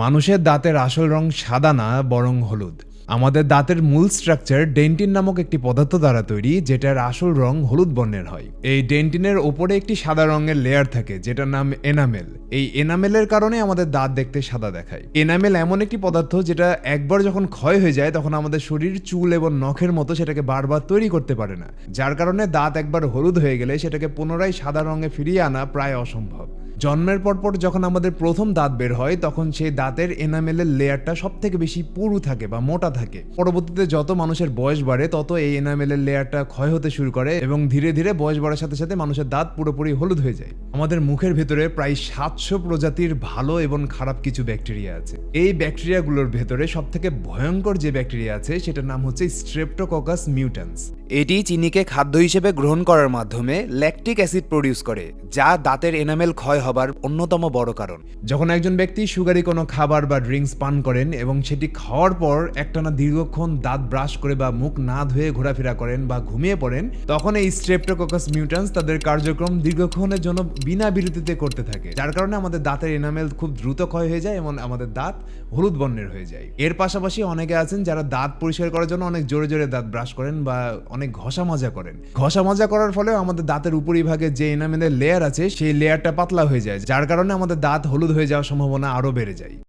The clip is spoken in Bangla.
মানুষের দাঁতের আসল রং সাদা না, বরং হলুদ। আমাদের দাঁতের মূল স্ট্রাকচার ডেন্টিন নামক একটি পদার্থ দ্বারা তৈরি, যেটার আসল রং হলুদ বর্ণের হয়। এই ডেন্টিনের ওপরে একটি সাদা রঙের লেয়ার থাকে, যেটার নাম এনামেল এই এনামেলের কারণে আমাদের দাঁত দেখতে সাদা দেখায়। এনামেল এমন একটি পদার্থ যেটা একবার যখন ক্ষয় হয়ে যায়, তখন আমাদের শরীর, চুল এবং নখের মতো সেটাকে বারবার তৈরি করতে পারে না। যার কারণে দাঁত একবার হলুদ হয়ে গেলে সেটাকে পুনরায় সাদা রঙে ফিরিয়ে আনা প্রায় অসম্ভব। জন্মের পর পর যখন আমাদের প্রথম দাঁত বের হয়, তখন সেই দাঁতের এনামেলের লেয়ারটা সব থেকে বেশি পুরু থাকে বা মোটা থাকে। পরবর্তীতে যত মানুষের বয়স বাড়ে, তত এই এনামেলের লেয়ারটা ক্ষয় হতে শুরু করে এবং ধীরে ধীরে বয়স বাড়ার সাথে সাথে মানুষের দাঁত পুরোপুরি হলুদ হয়ে যায়। আমাদের মুখের ভেতরে প্রায় সাতশো প্রজাতির ভালো এবং খারাপ কিছু ব্যাকটেরিয়া আছে। এই ব্যাকটেরিয়াগুলোর ভেতরে সব থেকে ভয়ঙ্কর যে ব্যাকটেরিয়া আছে, সেটার নাম হচ্ছে স্ট্রেপ্টোককাস মিউট্যান্স এটি চিনিকে খাদ্য হিসেবে গ্রহণ করার মাধ্যমে ল্যাকটিক অ্যাসিড প্রডিউস করে, যা দাঁতের এনামেল ক্ষয় হবার অন্যতম বড় কারণ। যখন একজন ব্যক্তি সুগারি কোনো খাবার বা ড্রিঙ্কস পান করেন এবং সেটি খাওয়ার পর একটানা দীর্ঘক্ষণ দাঁত ব্রাশ করে বা মুখ না ধুয়ে ঘোরাফেরা করেন বা ঘুমিয়ে পড়েন, তখন এই স্ট্রেপ্টোককাস মিউট্যান্স তাদের কার্যক্রম দীর্ঘক্ষণের জন্য বিনা বিরতিতে করতে থাকে, যার কারণে আমাদের দাঁতের এনামেল খুব দ্রুত ক্ষয় হয়ে যায় এবং আমাদের দাঁত হলুদ বর্ণের হয়ে যায়। এর পাশাপাশি অনেকে আছেন যারা দাঁত পরিষ্কার করার জন্য অনেক জোরে জোরে দাঁত ব্রাশ করেন বা অনেক ঘষা মজা করেন। ঘষা মজা করার ফলে আমাদের দাঁতের উপরিভাগে যে এনামেলের লেয়ার আছে, সেই লেয়ারটা পাতলা হয়ে যায়, যার কারণে আমাদের দাঁত হলুদ হয়ে যাওয়ার সম্ভাবনা আরও বেড়ে যায়।